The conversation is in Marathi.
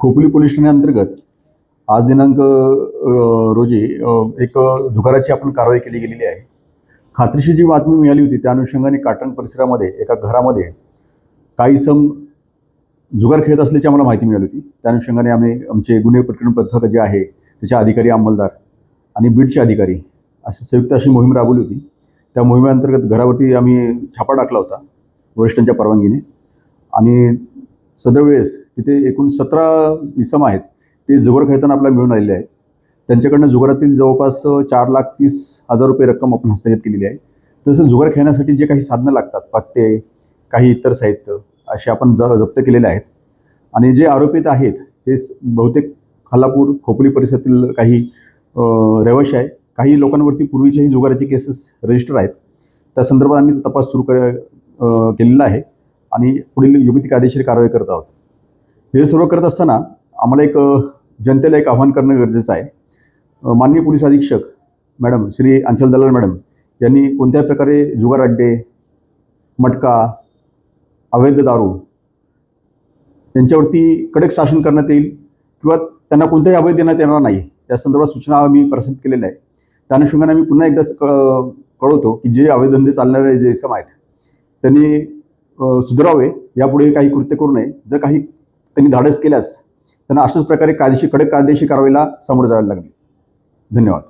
खोपोली पोलीस ठाण्याअंतर्गत आज दिनांक रोजी एक झुगाराची आपण कारवाई केली गेलेली आहे. खात्रीशी जी बातमी मिळाली होती त्या अनुषंगाने काटण परिसरामध्ये एका घरामध्ये काही सम जुगार खेळत असल्याची आम्हाला माहिती मिळाली होती. त्या अनुषंगाने आम्ही आमचे गुन्हे प्रकरण पथक जे आहे त्याचे अधिकारी अंमलदार आणि बीडचे अधिकारी अशी संयुक्त अशी मोहीम राबवली होती. त्या मोहिमेअंतर्गत घरावरती आम्ही छापा टाकला होता वरिष्ठांच्या परवानगीने. आणि सदर वेळेस तिथे एकूण सतरा इसम आहेत ते जुगार खेळताना आपल्याला मिळून आलेले आहेत. त्यांच्याकडनं जुगारातील जवळपास चार लाख तीस हजार रुपये रक्कम आपण हस्तगत केलेली आहे. तसं जुगार खेळण्यासाठी जे काही साधनं लागतात पत्ते काही इतर साहित्य असे आपण ज जप्त केलेले आहेत. आणि जे आरोपित आहेत हे बहुतेक खालापूर खोपली परिसरातील काही रहिवाशी आहे काही लोकांवरती पूर्वीच्याही जुगाराचे केसेस रजिस्टर आहेत. त्या संदर्भात आम्ही तपास सुरू कर केलेला आहे. आणि पुढील योग्य ती कायदेशीर कारवाई करत आहोत. हे सर्व करत असताना आम्हाला एक जनतेला एक आव्हान करणं गरजेचं आहे. माननीय पोलीस अधीक्षक मॅडम श्री अंचल दलाल मॅडम यांनी कोणत्या प्रकारे जुगार अड्डे मटका अवैध दारू यांच्यावरती कडक शासन करण्यात येईल किंवा त्यांना कोणताही अवैध देण्यात येणार नाही या संदर्भात सूचना आम्ही प्रसिद्ध केलेल्या आहेत. त्या अनुषंगाने आम्ही पुन्हा एकदा क- कळवतो की जे अवैधंदे चालणारे जे सम आहेत त्यांनी सुधारावे यापुढे काही कृत्य करू नये. जर काही त्यांनी धाडस केल्यास त्यांना अशाच प्रकारे कायदेशीर कडक कायदेशीर कारवाईला सामोरं जावे लागले. धन्यवाद.